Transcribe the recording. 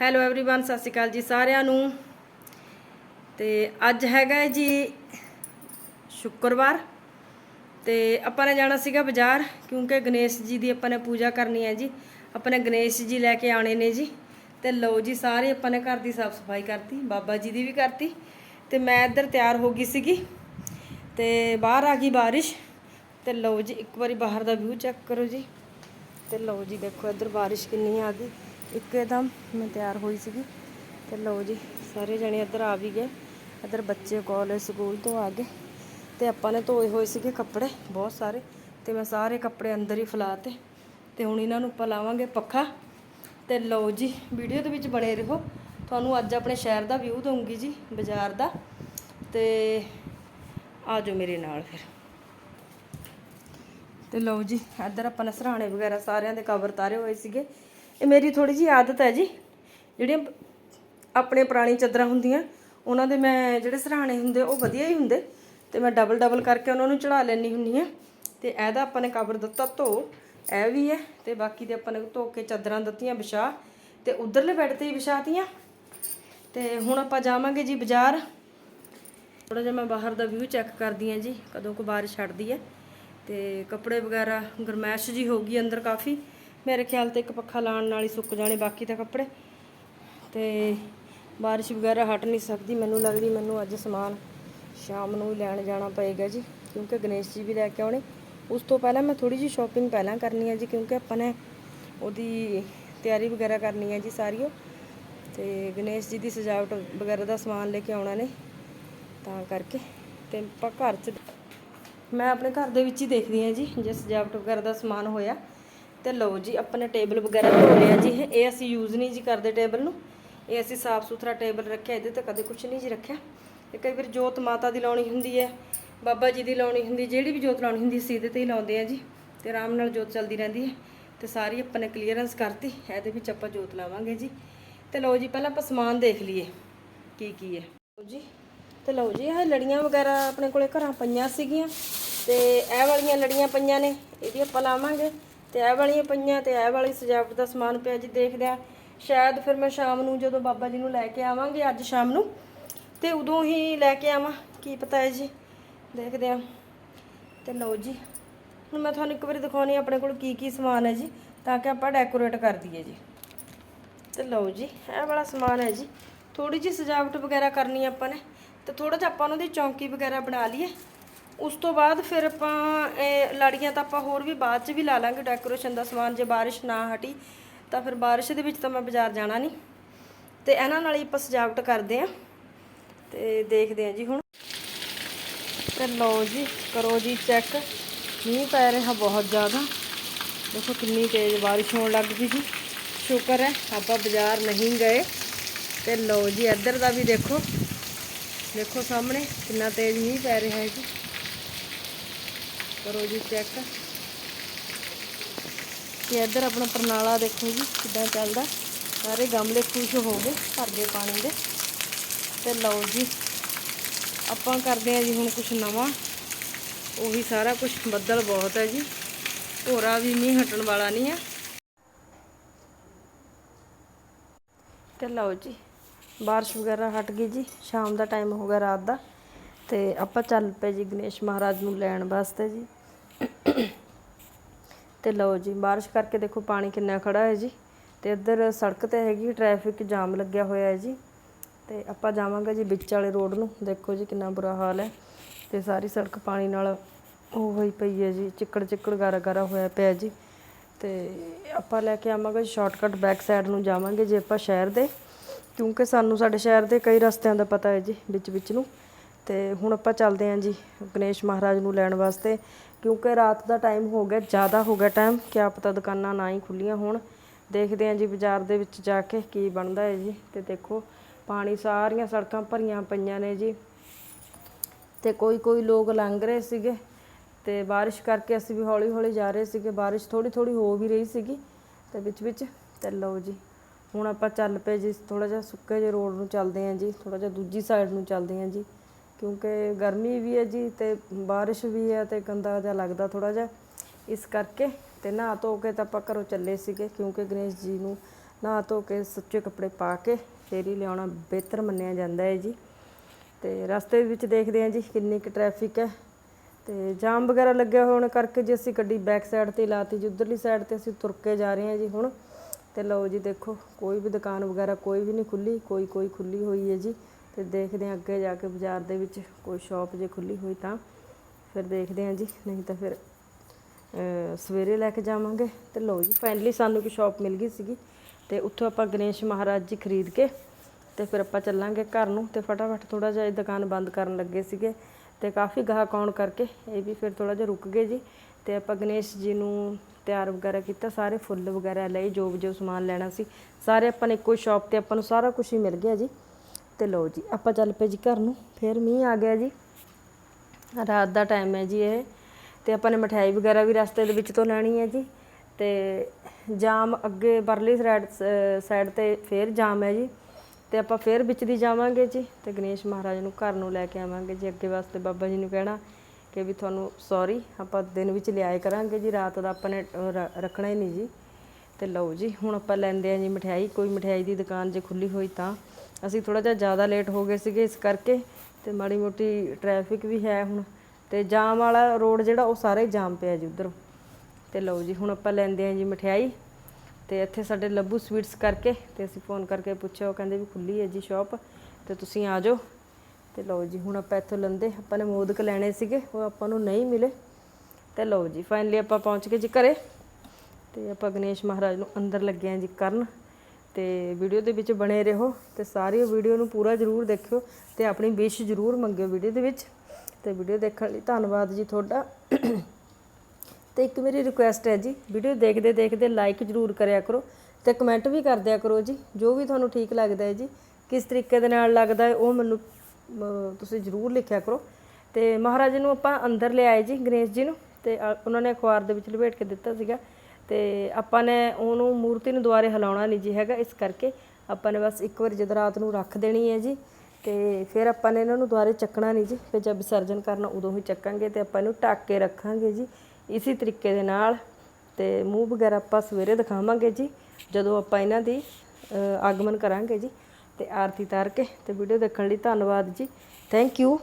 Hello everyone ਸਤਿ ਸ਼੍ਰੀ ਅਕਾਲ ਜੀ ਸਾਰਿਆਂ ਨੂੰ ਤੇ ਅੱਜ ਹੈਗਾ ਹੈ ਜੀ ਸ਼ੁੱਕਰਵਾਰ ਤੇ ਆਪਾਂ ਨੇ ਜਾਣਾ ਸੀਗਾ ਬਾਜ਼ਾਰ ਕਿਉਂਕਿ ਗਣੇਸ਼ ਜੀ ਦੀ ਆਪਾਂ ਨੇ ਪੂਜਾ ਕਰਨੀ ਹੈ ਜੀ ਆਪਾਂ ਨੇ ਗਣੇਸ਼ ਜੀ ਲੈ ਕੇ ਆਣੇ ਨੇ ਜੀ ਤੇ ਲਓ ਜੀ ਸਾਰੇ ਆਪਾਂ ਨੇ ਘਰ ਦੀ ਸਾਫ ਸਫਾਈ ਕਰਤੀ ਬਾਬਾ ਜੀ ਦੀ ਵੀ ਕਰਤੀ ਤੇ ਮੈਂ ਇੱਧਰ ਤਿਆਰ ਹੋ ਗਈ ਸੀਗੀ ਤੇ ਬਾਹਰ ਆ ਗਈ ਬਾਰਿਸ਼ ਤੇ ਲਓ ਜੀ ਇੱਕ ਵਾਰੀ ਬਾਹਰ ਦਾ ਵਿਊ ਚੈੱਕ ਕਰੋ ਜੀ ਤੇ ਲਓ ਜੀ ਦੇਖੋ ਇੱਧਰ ਬਾਰਿਸ਼ ਕਿੰਨੀ ਆ ਗਈ ਇੱਕਦਮ ਮੈਂ ਤਿਆਰ ਹੋਈ ਸੀਗੀ ਤੇ ਲਓ ਜੀ, ਸਾਰੇ ਜਣੇ ਇੱਧਰ ਆ ਵੀ ਗਏ। ਇੱਧਰ ਬੱਚੇ ਕਾਲਜ ਸਕੂਲ ਤੋਂ ਆ ਗਏ ਤੇ ਆਪਾਂ ਨੇ ਧੋਏ ਹੋਏ ਸੀਗੇ ਕੱਪੜੇ, ਬਹੁਤ ਸਾਰੇ। ਤੇ ਮੈਂ ਸਾਰੇ ਕੱਪੜੇ ਅੰਦਰ ਹੀ ਫਲਾਤੇ ਤੇ ਹੁਣ ਇਹਨਾਂ ਨੂੰ ਆਪਾਂ ਲਾਵਾਂਗੇ ਪੱਖਾ। ਤੇ ਲਓ ਜੀ, ਵੀਡੀਓ ਦੇ ਵਿੱਚ ਬਣੇ ਰਹੋ। ਤੁਹਾਨੂੰ ਅੱਜ ਆਪਣੇ ਸ਼ਹਿਰ ਦਾ ਵਿਊ ਦਊਂਗੀ ਜੀ, ਬਾਜ਼ਾਰ ਦਾ। ਤੇ ਆਜੋ ਮੇਰੇ ਨਾਲ ਫਿਰ। ਤੇ ਲਓ ਜੀ, ਇੱਧਰ ਆਪਾਂ ਨੇ ਸਰਾਣੇ ਵਗੈਰਾ ਸਾਰਿਆਂ ਦੇ ਕਵਰ ਤਾਰੇ ਹੋਏ ਸੀਗੇ। ਇਹ ਮੇਰੀ ਥੋੜੀ ਜੀ ਆਦਤ ਹੈ ਜੀ। ਜਿਹੜੀਆਂ ਆਪਣੇ ਪੁਰਾਣੀ ਚਾਦਰਾਂ ਹੁੰਦੀਆਂ, ਉਹਨਾਂ ਦੇ ਮੈਂ ਜਿਹੜੇ ਸਰਾਣੇ ਹੁੰਦੇ, ਉਹ ਵਧੀਆ ਹੀ ਹੁੰਦੇ। ਤੇ ਮੈਂ ਡਬਲ ਡਬਲ ਕਰਕੇ ਉਹਨਾਂ ਨੂੰ ਚੜਾ ਲੈਣੀ ਹੁੰਨੀ ਆ ਤੇ ਇਹਦਾ ਆਪਾਂ ਨੇ ਕਵਰ ਦਿੱਤਾ ਧੋ। ਇਹ ਵੀ ਹੈ। ਤੇ ਬਾਕੀ ਦੇ ਆਪਾਂ ਨੇ ਧੋ ਕੇ ਚਾਦਰਾਂ ਦਿੱਤੀਆਂ ਵਿਛਾ। ਤੇ ਉਧਰਲੇ ਬੈੱਡ ਤੇ ਹੀ ਵਿਛਾਤੀਆਂ। ਤੇ ਹੁਣ ਆਪਾਂ ਜਾਵਾਂਗੇ ਜੀ ਬਾਜ਼ਾਰ। ਥੋੜਾ ਜਿਹਾ ਮੈਂ ਬਾਹਰ ਦਾ ਵਿਊ ਚੈੱਕ ਕਰਦੀ ਆ ਜੀ, ਕਦੋਂ ਕੁ ਬਾਰਿਸ਼ ਛੱਡਦੀ ਹੈ। ਤੇ ਕੱਪੜੇ ਵਗੈਰਾ, ਗਰਮੈਸ਼ ਜੀ ਹੋ ਗਈ ਅੰਦਰ ਕਾਫੀ। ਮੇਰੇ ਖਿਆਲ ਤੇ ਇੱਕ ਪੱਖਾ ਲਾਉਣ ਨਾਲ ਹੀ ਸੁੱਕ ਜਾਣੇ ਬਾਕੀ ਤਾਂ ਕੱਪੜੇ। ਤੇ ਬਾਰਿਸ਼ ਵਗੈਰਾ ਹਟ ਨਹੀਂ ਸਕਦੀ। ਮੈਨੂੰ ਲੱਗਦੀ ਮੈਨੂੰ ਅੱਜ ਸਮਾਨ ਸ਼ਾਮ ਨੂੰ ਲੈਣ ਜਾਣਾ ਪਏਗਾ ਜੀ, ਕਿਉਂਕਿ ਗਣੇਸ਼ ਜੀ ਵੀ ਲੈ ਕੇ ਆਉਣੇ। ਉਸ ਤੋਂ ਪਹਿਲਾਂ ਮੈਂ ਥੋੜੀ ਜੀ ਸ਼ਾਪਿੰਗ ਪਹਿਲਾਂ ਕਰਨੀ ਹੈ ਜੀ, ਕਿਉਂਕਿ ਆਪਾਂ ਨੇ ਉਹਦੀ ਤਿਆਰੀ ਵਗੈਰਾ ਕਰਨੀ ਹੈ ਜੀ ਸਾਰੀ ਉਹ ਤੇ ਗਣੇਸ਼ ਜੀ ਦੀ ਸਜਾਵਟ ਵਗੈਰਾ ਦਾ ਸਮਾਨ ਲੈ ਕੇ ਆਉਣਾ ਨੇ ਤਾਂ ਕਰਕੇ। ਤੇ ਆਪਾਂ ਘਰ 'ਚ ਮੈਂ ਆਪਣੇ ਘਰ ਦੇ ਵਿੱਚ ਹੀ ਦੇਖਦੀ ਹਾਂ ਜੀ, ਜੇ ਸਜਾਵਟ ਵਗੈਰਾ ਦਾ ਸਮਾਨ ਹੋਇਆ। ਤੇ ਲਓ ਜੀ, ਆਪਣੇ ਟੇਬਲ ਵਗੈਰਾ ਧੋ ਲਿਆ ਜੀ। ਇਹ ਇਹ ਅਸੀਂ ਯੂਜ਼ ਨਹੀਂ ਜੀ ਕਰਦੇ ਟੇਬਲ ਨੂੰ। ਇਹ ਅਸੀਂ ਸਾਫ਼ ਸੁਥਰਾ ਟੇਬਲ ਰੱਖਿਆ, ਇਹਦੇ ਤੇ ਕਦੇ ਕੁਝ ਨਹੀਂ ਜੀ ਰੱਖਿਆ। ਤੇ ਕਈ ਵਾਰ ਜੋਤ ਮਾਤਾ ਦੀ ਲਾਉਣੀ ਹੁੰਦੀ ਹੈ, ਬਾਬਾ ਜੀ ਦੀ ਲਾਉਣੀ ਹੁੰਦੀ, ਜਿਹੜੀ ਵੀ ਜੋਤ ਲਾਉਣੀ ਹੁੰਦੀ ਸੀ ਇਹਦੇ ਤੇ ਹੀ ਲਾਉਂਦੇ ਆ ਜੀ। ਤੇ ਆਰਾਮ ਨਾਲ ਜੋਤ ਚੱਲਦੀ ਰਹਿੰਦੀ ਹੈ। ਤੇ ਸਾਰੀ ਆਪਾਂ ਨੇ ਕਲੀਅਰੈਂਸ ਕਰਤੀ, ਇਹਦੇ ਵਿੱਚ ਆਪਾਂ ਜੋਤ ਲਾਵਾਂਗੇ ਜੀ। ਤੇ ਲਓ ਜੀ, ਪਹਿਲਾਂ ਆਪਾਂ ਸਮਾਨ ਦੇਖ ਲਈਏ, ਕੀ ਕੀ ਹੈ। ਲਓ ਜੀ, ਤੇ ਲਓ ਜੀ ਇਹ ਲੜੀਆਂ ਵਗੈਰਾ ਆਪਣੇ ਕੋਲੇ ਘਰਾਂ ਪਈਆਂ ਸੀਗੀਆਂ। ਤੇ ਇਹ ਵਾਲੀਆਂ ਲੜੀਆਂ ਪਈਆਂ ਨੇ ਇਹਦੀ ਆਪਾਂ ਲਾਵਾਂਗੇ। ਤੇ ਇਹ ਵਾਲੀਆਂ ਪਈਆਂ ਤੇ ਇਹ ਵਾਲੀ ਸਜਾਵਟ ਦਾ ਸਮਾਨ ਪਿਆ ਜੀ ਦੇਖਦੇ ਆ। ਸ਼ਾਇਦ ਫਿਰ ਮੈਂ ਸ਼ਾਮ ਨੂੰ ਜਦੋਂ ਬਾਬਾ ਜੀ ਨੂੰ ਲੈ ਕੇ ਆਵਾਂਗੇ ਅੱਜ ਸ਼ਾਮ ਨੂੰ, ਤੇ ਉਦੋਂ ਹੀ ਲੈ ਕੇ ਆਵਾਂ, ਕੀ ਪਤਾ ਹੈ ਜੀ। ਦੇਖਦੇ ਆ। ਤੇ ਲਓ ਜੀ, ਹੁਣ ਮੈਂ ਤੁਹਾਨੂੰ ਇੱਕ ਵਾਰੀ ਦਿਖਾਉਣੀ ਆਪਣੇ ਕੋਲ ਕੀ ਕੀ ਸਮਾਨ ਹੈ ਜੀ, ਤਾਂ ਕਿ ਆਪਾਂ ਡੈਕੋਰੇਟ ਕਰ ਦਈਏ ਜੀ। ਤੇ ਲਓ ਜੀ, ਇਹ ਵਾਲਾ ਸਮਾਨ ਹੈ ਜੀ। ਥੋੜੀ ਜਿਹੀ ਸਜਾਵਟ ਵਗੈਰਾ ਕਰਨੀ ਆਪਾਂ ਨੇ, ਤੇ ਥੋੜਾ ਜਿਹਾ ਆਪਾਂ ਉਹਨਾਂ ਦੀ ਚੌਂਕੀ ਵਗੈਰਾ ਬਣਾ ਲਈਏ। ਉਸ ਤੋਂ ਬਾਅਦ ਫਿਰ ਆਪਾਂ, ਇਹ ਲੜੀਆਂ ਤਾਂ ਆਪਾਂ ਹੋਰ ਵੀ ਬਾਅਦ 'ਚ ਵੀ ਲਾ ਲਾਂਗੇ ਡੈਕੋਰੇਸ਼ਨ ਦਾ ਸਮਾਨ, ਜੇ ਬਾਰਿਸ਼ ਨਾ ਹਟੀ ਤਾਂ ਫਿਰ ਬਾਰਿਸ਼ ਦੇ ਵਿੱਚ ਤਾਂ ਮੈਂ ਬਾਜ਼ਾਰ ਜਾਣਾ ਨਹੀਂ। ਤੇ ਇਹਨਾਂ ਨਾਲ ਹੀ ਆਪਾਂ ਸਜਾਵਟ ਕਰਦੇ ਆਂ ਤੇ ਦੇਖਦੇ ਆਂ ਜੀ ਹੁਣ। ਤੇ ਲਓ ਜੀ, ਕਰੋ ਜੀ ਚੈੱਕ ਮੀਂਹ ਪੈ ਰਿਹਾ ਬਹੁਤ ਜ਼ਿਆਦਾ। ਦੇਖੋ ਕਿੰਨੀ ਤੇਜ਼ ਬਾਰਿਸ਼ ਹੋਣ ਲੱਗ ਗਈ ਜੀ। ਸ਼ੁਕਰ ਹੈ, ਆਪਾਂ ਬਾਜ਼ਾਰ ਨਹੀਂ ਗਏ। ਤੇ ਲਓ ਜੀ, ਇੱਧਰ ਦਾ ਵੀ ਦੇਖੋ। ਦੇਖੋ ਸਾਹਮਣੇ ਕਿੰਨਾ ਤੇਜ਼ ਮੀਂਹ ਪੈ ਰਿਹਾ ਹੈ ਜੀ। ਕਰੋ ਜੀ ਚੈੱਕ ਤੇ ਇੱਧਰ ਆਪਣਾ ਪਰਨਾਲਾ ਦੇਖੋ ਜੀ, ਕਿੱਦਾਂ ਚੱਲਦਾ। ਸਾਰੇ ਗਮਲੇ ਖੁਸ਼ ਹੋ ਗਏ ਭਰ ਗਏ ਪਾਣੀ ਦੇ। ਤੇ ਲਓ ਜੀ, ਆਪਾਂ ਕਰਦੇ ਆ ਜੀ ਹੁਣ ਕੁਝ ਨਵਾਂ। ਉਹੀ ਸਾਰਾ ਕੁਝ ਬੱਦਲ ਬਹੁਤ ਹੈ ਜੀ। ਹੋਰਾ ਵੀ ਨਹੀਂ ਹਟਣ ਵਾਲਾ ਨਹੀਂ ਆ ਤੇ ਲਓ ਜੀ, ਬਾਰਿਸ਼ ਵਗੈਰਾ ਹਟ ਗਈ ਜੀ। ਸ਼ਾਮ ਦਾ ਟਾਈਮ ਹੋ ਗਿਆ ਰਾਤ ਦਾ। ਤੇ ਆਪਾਂ ਚੱਲ ਪਏ ਜੀ ਗਣੇਸ਼ ਮਹਾਰਾਜ ਨੂੰ ਲੈਣ ਵਾਸਤੇ ਜੀ। ਤੇ ਲਓ ਜੀ, ਬਾਰਿਸ਼ ਕਰਕੇ ਦੇਖੋ ਪਾਣੀ ਕਿੰਨਾ ਖੜਾ ਹੈ ਜੀ। ਤੇ ਇੱਧਰ ਸੜਕ ਤੇ ਹੈਗੀ ਟ੍ਰੈਫਿਕ ਜਾਮ ਲੱਗਿਆ ਹੋਇਆ ਹੈ ਜੀ। ਤੇ ਆਪਾਂ ਜਾਵਾਂਗੇ ਜੀ ਵਿੱਚ ਵਾਲੇ ਰੋਡ ਨੂੰ। ਦੇਖੋ ਜੀ ਕਿੰਨਾ ਬੁਰਾ ਹਾਲ ਹੈ। ਤੇ ਸਾਰੀ ਸੜਕ ਪਾਣੀ ਨਾਲ ਉਹ ਹੋਈ ਪਈ ਹੈ ਜੀ। ਚਿੱਕੜ ਚਿੱਕੜ ਗਾਰਾ ਗਾਰਾ ਹੋਇਆ ਪਿਆ ਜੀ। ਤੇ ਆਪਾਂ ਲੈ ਕੇ ਆਵਾਂਗੇ ਸ਼ਾਰਟਕਟ ਬੈਕ ਸਾਈਡ ਨੂੰ ਜਾਵਾਂਗੇ ਜੇ ਆਪਾਂ ਸ਼ਹਿਰ ਦੇ। ਕਿਉਂਕਿ ਸਾਨੂੰ ਸਾਡੇ ਸ਼ਹਿਰ ਦੇ ਕਈ ਰਸਤਿਆਂ ਦਾ ਪਤਾ ਹੈ ਜੀ, ਵਿੱਚ ਵਿੱਚ ਨੂੰ। ਤੇ ਹੁਣ ਆਪਾਂ ਚੱਲਦੇ ਹਾਂ ਜੀ ਗਣੇਸ਼ ਮਹਾਰਾਜ ਨੂੰ ਲੈਣ ਵਾਸਤੇ, ਕਿਉਂਕਿ ਰਾਤ ਦਾ ਟਾਈਮ ਹੋ ਗਿਆ, ਜ਼ਿਆਦਾ ਹੋ ਗਿਆ ਟਾਈਮ ਕਿਆ ਪਤਾ ਦੁਕਾਨਾਂ ਨਾ ਹੀ ਖੁੱਲੀਆਂ ਹੋਣ। ਦੇਖਦੇ ਹਾਂ ਜੀ ਬਾਜ਼ਾਰ ਦੇ ਵਿੱਚ ਜਾ ਕੇ ਕੀ ਬਣਦਾ ਹੈ ਜੀ। ਤੇ ਦੇਖੋ, ਪਾਣੀ ਸਾਰੀਆਂ ਸੜਕਾਂ ਭਰੀਆਂ ਪਈਆਂ ਨੇ ਜੀ। ਤੇ ਕੋਈ ਕੋਈ ਲੋਕ ਲੰਘ ਰਹੇ ਸੀਗੇ। ਤੇ ਬਾਰਿਸ਼ ਕਰਕੇ ਅਸੀਂ ਵੀ ਹੌਲੀ ਹੌਲੀ ਜਾ ਰਹੇ ਸੀਗੇ। ਬਾਰਿਸ਼ ਥੋੜੀ ਥੋੜੀ ਹੋ ਵੀ ਰਹੀ ਸੀਗੀ। ਤੇ ਵਿੱਚ ਵਿੱਚ ਤੇ ਲਓ ਜੀ, ਹੁਣ ਆਪਾਂ ਚੱਲ ਪਏ ਜੀ ਥੋੜਾ ਜਿਹਾ ਸੁੱਕੇ ਜਿਹੇ ਰੋਡ ਨੂੰ ਚੱਲਦੇ ਹਾਂ ਜੀ ਥੋੜਾ ਜਿਹਾ ਦੂਜੀ ਸਾਈਡ ਨੂੰ ਚੱਲਦੇ ਹਾਂ ਜੀ। ਕਿਉਂਕਿ ਗਰਮੀ ਵੀ ਹੈ ਜੀ ਤੇ ਬਾਰਿਸ਼ ਵੀ ਹੈ ਤੇ ਗੰਦਾ ਜਿਹਾ ਲੱਗਦਾ ਥੋੜਾ ਜਿਹਾ। ਇਸ ਕਰਕੇ ਤੇ ਨਹਾ ਧੋ ਕੇ ਤਾਂ ਆਪਾਂ ਘਰੋਂ ਚੱਲੇ ਸੀਗੇ ਕਿਉਂਕਿ ਗਣੇਸ਼ ਜੀ ਨੂੰ ਨਹਾ ਧੋ ਕੇ ਸੁੱਚੇ ਕੱਪੜੇ ਪਾ ਕੇ ਫੇਰ ਹੀ ਲਿਆਉਣਾ ਬਿਹਤਰ ਮੰਨਿਆ ਜਾਂਦਾ ਹੈ ਜੀ। ਤੇ ਰਸਤੇ ਵਿੱਚ ਦੇਖਦੇ ਹਾਂ ਜੀ ਕਿੰਨੀ ਕੁ ਟ੍ਰੈਫਿਕ ਹੈ। ਤੇ ਜਾਮ ਵਗੈਰਾ ਲੱਗਿਆ ਹੋਣ ਕਰਕੇ ਜੀ ਅਸੀਂ ਗੱਡੀ ਬੈਕ ਸਾਈਡ ਤੇ ਲਾਤੀ ਜੀ, ਉਧਰਲੀ ਸਾਈਡ ਤੇ ਅਸੀਂ ਤੁਰ ਕੇ ਜਾ ਰਹੇ ਹਾਂ ਜੀ ਹੁਣ। ਤੇ ਲਓ ਜੀ ਦੇਖੋ, ਕੋਈ ਵੀ ਦੁਕਾਨ ਵਗੈਰਾ ਕੋਈ ਵੀ ਨਹੀਂ ਖੁੱਲੀ ਕੋਈ ਕੋਈ ਖੁੱਲੀ ਹੋਈ ਹੈ ਜੀ। ਤੇ ਦੇਖਦੇ ਹਾਂ ਅੱਗੇ ਜਾ ਕੇ ਬਾਜ਼ਾਰ ਦੇ ਵਿੱਚ ਕੋਈ ਸ਼ਾਪ ਜੇ ਖੁੱਲੀ ਹੋਈ ਤਾਂ ਫਿਰ ਦੇਖਦੇ ਹਾਂ ਜੀ, ਨਹੀਂ ਤਾਂ ਫਿਰ ਸਵੇਰੇ ਲੈ ਕੇ ਜਾਵਾਂਗੇ। ਤੇ ਲਓ ਜੀ ਫਾਈਨਲੀ ਸਾਨੂੰ ਇੱਕ ਸ਼ਾਪ ਮਿਲ ਗਈ ਸੀਗੀ ਤੇ ਉੱਥੋਂ ਆਪਾਂ ਗਣੇਸ਼ ਮਹਾਰਾਜ ਜੀ ਖਰੀਦ ਕੇ ਤੇ ਫਿਰ ਆਪਾਂ ਚੱਲਾਂਗੇ ਘਰ ਨੂੰ ਤੇ ਫਟਾਫਟ ਥੋੜਾ ਜਿਹਾ ਇਹ ਦੁਕਾਨ ਬੰਦ ਕਰਨ ਲੱਗੇ ਸੀਗੇ ਤੇ ਕਾਫੀ ਗਾਹਕ ਆਉਣ ਕਰਕੇ ਇਹ ਵੀ ਫਿਰ ਥੋੜਾ ਜਿਹਾ ਰੁਕ ਗਏ ਜੀ ਤੇ ਆਪਾਂ ਗਣੇਸ਼ ਜੀ ਨੂੰ ਤਿਆਰ ਵਗੈਰਾ ਕੀਤਾ, ਸਾਰੇ ਫੁੱਲ ਵਗੈਰਾ ਲਏ ਜੋ ਜੋ ਸਮਾਨ ਲੈਣਾ ਸੀ, ਸਾਰੇ ਆਪਾਂ ਨੇ ਇੱਕੋ ਸ਼ਾਪ ਤੇ ਆਪਾਂ ਨੂੰ ਸਾਰਾ ਕੁਝ ਹੀ ਮਿਲ ਗਿਆ ਜੀ। ਤੇ ਲਓ ਜੀ, ਆਪਾਂ ਚੱਲ ਪਏ ਜੀ ਘਰ ਨੂੰ, ਫਿਰ ਮੀਂਹ ਆ ਗਿਆ ਜੀ। ਰਾਤ ਦਾ ਟਾਈਮ ਹੈ ਜੀ ਇਹ, ਤੇ ਆਪਾਂ ਨੇ ਮਠਿਆਈ ਵਗੈਰਾ ਵੀ ਰਸਤੇ ਦੇ ਵਿੱਚ ਤੋਂ ਲੈਣੀ ਹੈ ਜੀ। ਤੇ ਜਾਮ ਅੱਗੇ ਬਰਲੀ ਸਾਈਡ ਸਾਈਡ ਤੇ ਫੇਰ ਜਾਮ ਹੈ ਜੀ। ਤੇ ਆਪਾਂ ਫੇਰ ਵਿੱਚ ਦੀ ਜਾਵਾਂਗੇ ਜੀ, ਤੇ ਗਣੇਸ਼ ਮਹਾਰਾਜ ਨੂੰ ਘਰ ਨੂੰ ਲੈ ਕੇ ਆਵਾਂਗੇ ਜੀ ਅੱਗੇ ਵਾਸਤੇ, ਬਾਬਾ ਜੀ ਨੂੰ ਕਹਿਣਾ ਕਿ ਵੀ ਤੁਹਾਨੂੰ ਸੌਰੀ ਆਪਾਂ ਦਿਨ ਵਿੱਚ ਲਿਆਏ ਕਰਾਂਗੇ ਜੀ, ਰਾਤ ਦਾ ਆਪਾਂ ਨੇ ਰ- ਰੱਖਣਾ ਹੀ ਨਹੀਂ ਜੀ। ਤੇ ਲਓ ਜੀ, ਹੁਣ ਆਪਾਂ ਲੈਂਦੇ ਆ ਜੀ ਮਠਿਆਈ, ਕੋਈ ਮਠਿਆਈ ਦੀ ਦੁਕਾਨ ਜੇ ਖੁੱਲੀ ਹੋਈ ਤਾਂ। ਅਸੀਂ ਥੋੜਾ ਜਿਹਾ ਜ਼ਿਆਦਾ ਲੇਟ ਹੋ ਗਏ ਸੀਗੇ ਇਸ ਕਰਕੇ ਤੇ ਮਾੜੀ ਮੋਟੀ ਟ੍ਰੈਫਿਕ ਵੀ ਹੈ ਹੁਣ ਤੇ ਜਾਮ ਵਾਲਾ ਰੋਡ ਜਿਹੜਾ ਉਹ ਸਾਰਾ ਹੀ ਜਾਮ ਪਿਆ ਜੀ ਉਧਰ। ਤੇ ਲਓ ਜੀ, ਹੁਣ ਆਪਾਂ ਲੈਂਦੇ ਆ ਜੀ ਮਠਿਆਈ ਤੇ ਇੱਥੇ ਸਾਡੇ ਲੱਭੂ ਸਵੀਟਸ ਕਰਕੇ ਤੇ ਅਸੀਂ ਫੋਨ ਕਰਕੇ ਪੁੱਛਿਆ, ਉਹ ਕਹਿੰਦੇ ਵੀ ਖੁੱਲੀ ਹੈ ਜੀ ਸ਼ਾਪ ਤੇ ਤੁਸੀਂ ਆ ਜਾਓ। ਤੇ ਲਓ ਜੀ, ਹੁਣ ਆਪਾਂ ਇੱਥੋਂ ਲੰਦੇ, ਆਪਾਂ ਨੇ ਮੋਦਕ ਲੈਣੇ ਸੀਗੇ, ਉਹ ਆਪਾਂ ਨੂੰ ਨਹੀਂ ਮਿਲੇ। ਤੇ ਲਓ ਜੀ ਫਾਈਨਲੀ ਆਪਾਂ ਪਹੁੰਚ ਗਏ ਜੀ ਘਰੇ ਤੇ ਆਪਾਂ ਗਣੇਸ਼ ਮਹਾਰਾਜ ਨੂੰ ਅੰਦਰ ਲੱਗੇ ਆਂ ਜੀ ਕਰਨ। ਤੇ ਵੀਡੀਓ ਦੇ ਵਿੱਚ ਬਣੇ ਰਹੋ ਤੇ ਸਾਰੀ ਵੀਡੀਓ ਨੂੰ ਪੂਰਾ ਜ਼ਰੂਰ ਦੇਖਿਓ ਤੇ ਆਪਣੀ ਵਿਸ਼ ਜ਼ਰੂਰ ਮੰਗਿਓ ਵੀਡੀਓ ਦੇ ਵਿੱਚ। ਤੇ ਵੀਡੀਓ ਦੇਖਣ ਲਈ ਧੰਨਵਾਦ ਜੀ ਤੁਹਾਡਾ। ਤੇ ਇੱਕ ਮੇਰੀ ਰਿਕੁਐਸਟ ਹੈ ਜੀ, ਵੀਡੀਓ ਦੇਖਦੇ ਦੇਖਦੇ ਲਾਈਕ ਜ਼ਰੂਰ ਕਰਿਆ ਕਰੋ ਤੇ ਕਮੈਂਟ ਵੀ ਕਰ ਦਿਆ ਕਰੋ ਜੀ, ਜੋ ਵੀ ਤੁਹਾਨੂੰ ਠੀਕ ਲੱਗਦਾ ਹੈ ਜੀ, ਕਿਸ ਤਰੀਕੇ ਦੇ ਨਾਲ ਲੱਗਦਾ ਹੈ ਉਹ ਮੈਨੂੰ ਤੁਸੀਂ ਜ਼ਰੂਰ ਲਿਖਿਆ ਕਰੋ। ਤੇ ਮਹਾਰਾਜ ਨੂੰ ਆਪਾਂ ਅੰਦਰ ਲਿਆਏ ਜੀ ਗਣੇਸ਼ ਜੀ ਨੂੰ ਤੇ ਉਹਨਾਂ ਨੇ ਅਖਬਾਰ ਦੇ ਵਿੱਚ ਲਪੇਟ ਕੇ ਦਿੱਤਾ ਸੀਗਾ। ਤੇ ਆਪਾਂ ਨੇ ਉਹਨੂੰ ਮੂਰਤੀ ਨੂੰ ਦੁਆਰੇ ਹਿਲਾਉਣਾ ਨਹੀਂ ਜੀ ਹੈਗਾ, ਇਸ ਕਰਕੇ ਆਪਾਂ ਨੇ ਬਸ ਇੱਕ ਵਾਰ ਜਦ ਰਾਤ ਨੂੰ ਰੱਖ ਦੇਣੀ ਹੈ ਜੀ ਤੇ ਫਿਰ ਆਪਾਂ ਨੇ ਇਹਨਾਂ ਨੂੰ ਦੁਆਰੇ ਚੱਕਣਾ ਨਹੀਂ ਜੀ, ਫਿਰ ਜਦ ਵਿਸਰਜਨ ਕਰਨਾ ਉਦੋਂ ਹੀ ਚੱਕਾਂਗੇ ਤੇ ਆਪਾਂ ਇਹਨੂੰ ਢੱਕ ਕੇ ਰੱਖਾਂਗੇ ਜੀ ਇਸੇ ਤਰੀਕੇ ਦੇ ਨਾਲ ਤੇ ਮੂੰਹ ਵਗੈਰਾ ਆਪਾਂ ਸਵੇਰੇ ਦਿਖਾਵਾਂਗੇ ਜੀ, ਜਦੋਂ ਆਪਾਂ ਇਹਨਾਂ ਦੀ ਆਗਮਨ ਕਰਾਂਗੇ ਜੀ ਤੇ ਆਰਤੀ ਤਾਰ ਕੇ ਤੇ ਵੀਡੀਓ ਦੇਖਣ ਲਈ ਧੰਨਵਾਦ ਜੀ। Thank you